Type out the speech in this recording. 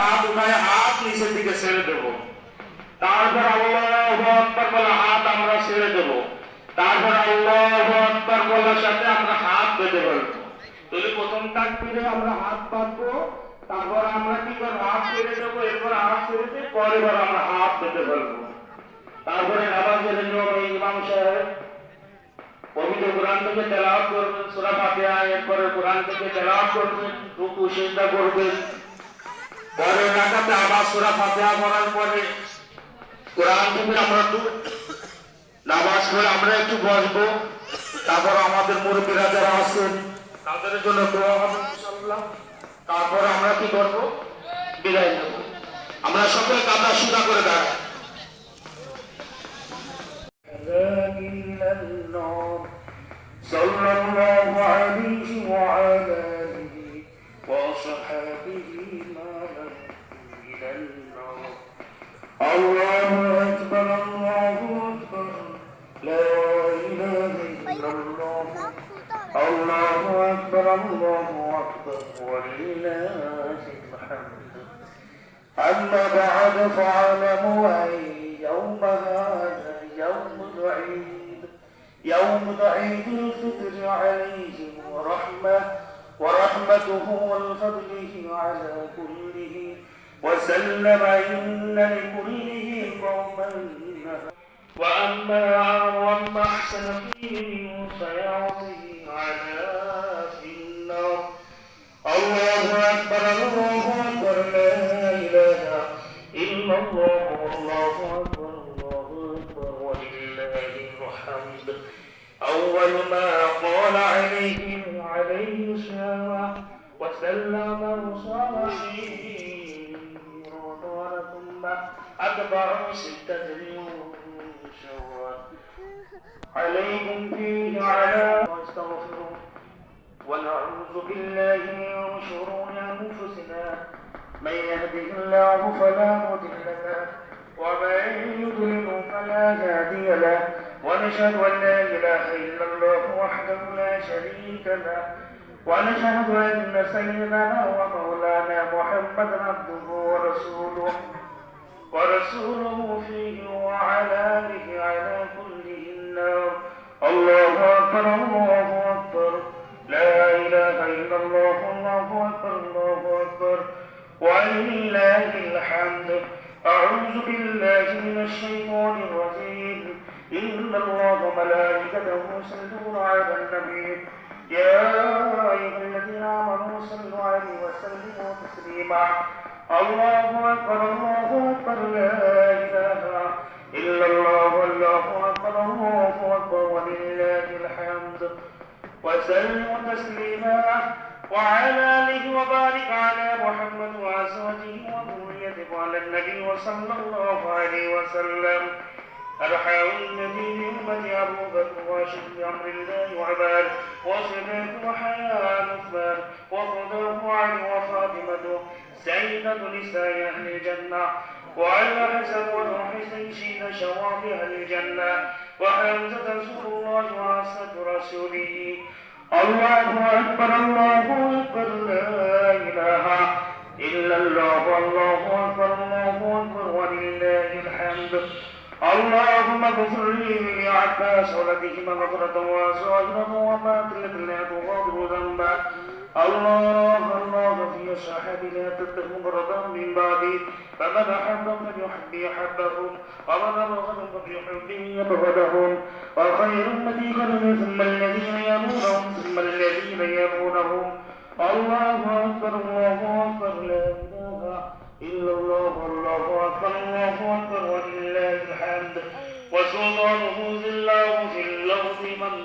হাত উঠায় হাত নিচের দিকে ছেড়ে দেব। তারপর আল্লাহ বলে হাত আমরা ছেড়ে দেব। তারপর আল্লাহ বলার সাথে আমরা হাত বেঁধে ফেলব। তাহলে প্রথম তাকবীরে আমরা হাত বাঁধবো, তারপর আমরা কি করব? হাত ছেড়ে দেবো, এরপর হাত ছেড়ে দিয়ে পরে আমরা হাত বেঁধে ফেলব। তারপরে নামাজের নিয়ম ইমাম সাহেব পবিত্র কোরআন থেকে তেলাওয়াত করবেন, সূরা ফাতিহা, এরপরে কোরআন থেকে তেলাওয়াত করবেন, রুকু, সিজদা করবেন। পরে রাকাতে আবার সূরা ফাতিহা পড়ার পরে কোরআন থেকে আমরা একটু নামাজ পড়ে আমরা একটু বসবো তারপর আমাদের মুরব্বীরা যারা আছেন তাদের জন্য দোয়া হবে ইনশাআল্লাহ তারপরে আমরা কি করব বিদায় নেব আমরা সকলে কাদা সুদা করে দাঁড়াই إلى النار صلى الله عليه وعلى آله وصحبه إله إلا الله الله أكبر الله أكبر ولله الحمد أما بعد فاعلموا أن يوم هذا يوم العيد يوم عيد الفطر عليهم ورحمة ورحمته وفضله على كله وسلم إن لكله قوما وأما وأما منه فيعطيه عذاب النار. الله أكبر الله أكبر لا إله إلا الله. والله أكبر الله أكبر ولله الحمد. أول ما قال عليهم عليه السلام وسلم وقال ثم أتبع ستة عليكم فيه على واستغفروا. ونعوذ بالله من شرور أنفسنا. من يهده الله فلا مضل له ومن يضلل فلا هادي له. ونشهد أن لا إله إلا الله وحده لا شريك له. ونشهد أن سيدنا ومولانا محمدا عبده ورسوله. بالله من الشيطان الرجيم. إن الله وملائكته يصلون على النبي. يا أيها الذين آمنوا صلوا عليه وسلموا تسليما. الله أكبر الله أكبر لا إله إلا الله الله أكبر الله أكبر ولله الحمد. وسلم تسليما. وعلى آله وبارك على محمد وأزواجه وذريته. وعلى النبي وصلى الله عليه وسلم. أرحم النبي بأمة أبو بكر وأشد بأمر الله وعباد. وصفات وحياة عثمان وخذه علي وفاطمة. سيدة نساء أهل الجنة. وعلى حسن والحسين شين أهل الجنة. وحمزة رسول الله وعصة رسوله. الله أكبر الله أكبر لا إله إلا الله الله اللهم اغفر لي لعباس ولديه مغفرة وزاجرة وما قلت لا تغادر ذنبا. الله الله في صاحب لا تتهم مرضا من بعدي. فمن أحبهم فليحب يحبهم ومن أبغضهم فليحب يبغضهم وخير الذي قرن ثم الذين يلونهم ثم الذين يلونهم. وسلطانه ذي الله في الأرض من